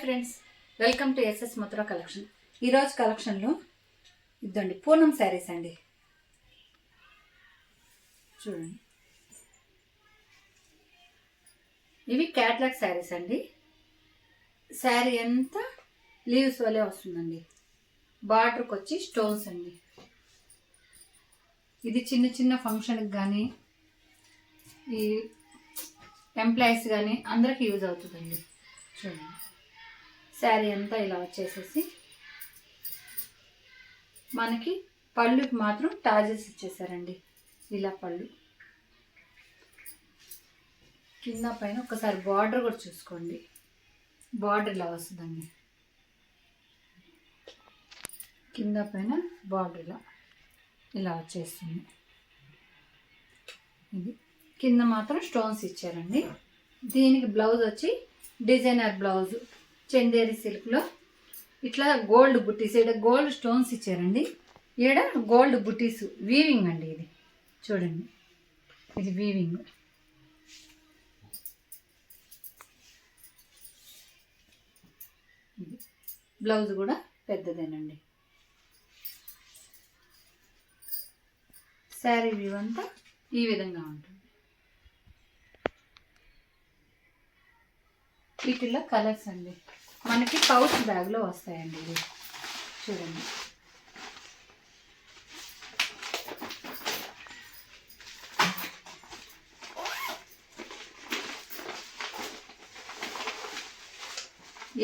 Friends. Welcome to SS Mathura collection. ఈరోజు కలెక్షన్లో ఇద్దండి పూనం శారీస్ అండి. చూడండి. ఇవి క్యాట్లాగ్ శారీస్ అండి. శారీ అంతా లీవ్స్ వలే వస్తుందండి. బార్డర్కి వచ్చి స్టోన్స్ అండి. ఇది చిన్న చిన్న ఫంక్షన్కి కానీ ఈ ఎంప్లాయీస్ కానీ అందరికీ యూజ్ అవుతుందండి. చూడండి. శారీ అంతా ఇలా వచ్చేసేసి మనకి పళ్ళుకి మాత్రం టాజెస్ ఇచ్చేసారండి. ఇలా పళ్ళు. కింద పైన ఒకసారి బార్డర్ కూడా చూసుకోండి. బార్డర్ ఇలా వస్తుందండి. కింద పైన బార్డర్ ఇలా ఇలా వచ్చేస్తుంది. ఇది. కింద మాత్రం స్టోన్స్ ఇచ్చారండి. దీనికి బ్లౌజ్ వచ్చి డిజైనర్ బ్లౌజ్. చందేరి సిల్క్లో ఇట్లా గోల్డ్ బుట్టీస్ ఇక్కడ గోల్డ్ స్టోన్స్ ఇచ్చారండి. ఈడ గోల్డ్ బుట్టీస్ వీవింగ్ అండి ఇది. చూడండి. ఇది వీవింగ్ బ్లౌజ్ కూడా పెద్దదేనండి. శారీ వ్యూ అంతా ఈ విధంగా ఉంటుంది. వీటిలో కలర్స్ అండి. మనకి పౌచ్ బ్యాగ్లో వస్తాయండి ఇవి. చూడండి.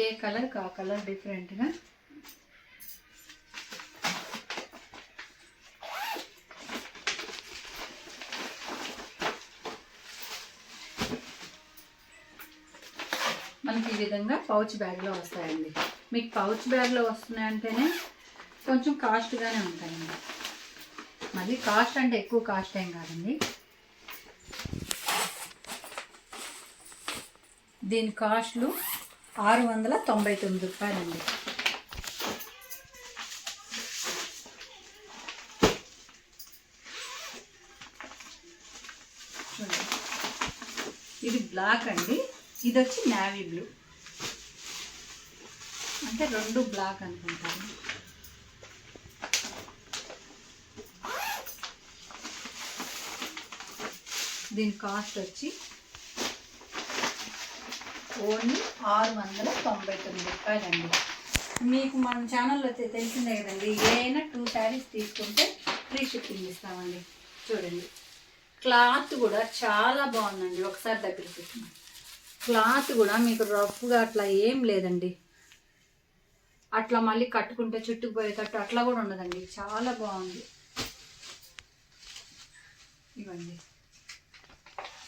ఏ కలర్ కా? కలర్ డిఫరెంట్గా? మనకి ఈ విధంగా పౌచ్ బ్యాగ్లో వస్తాయండి. మీకు పౌచ్ బ్యాగ్లో వస్తున్నాయంటేనే కొంచెం కాస్ట్గానే ఉంటాయండి. మరి కాస్ట్ అంటే ఎక్కువ కాస్ట్ ఏం కాదండి. దీని కాస్ట్లు ఆరు వందల తొంభై తొమ్మిది రూపాయలండి. ఇది బ్లాక్ అండి. ఇది వచ్చి నావీ బ్లూ అంటే రెండు బ్లాక్ అనుకుంటాను. దీని కాస్ట్ వచ్చి ఓన్లీ ఆరు వందల తొంభై తొమ్మిది రూపాయలండి. మీకు మన ఛానల్లో వచ్చి తెలిసిందే కదండి ఏదైనా టూ శారీస్ తీసుకుంటే ఫ్రీ షిప్పింగ్ ఇస్తామండి. చూడండి. క్లాత్ కూడా చాలా బాగుందండి ఒకసారి దగ్గర పెట్టిన క్లాత్ కూడా మీకు రఫ్గా అట్లా ఏం లేదండి. అట్లా మళ్ళీ కట్టుకుంటే చుట్టుకుపోయేటట్టు అట్లా కూడా ఉండదండి. చాలా బాగుంది. ఇవ్వండి.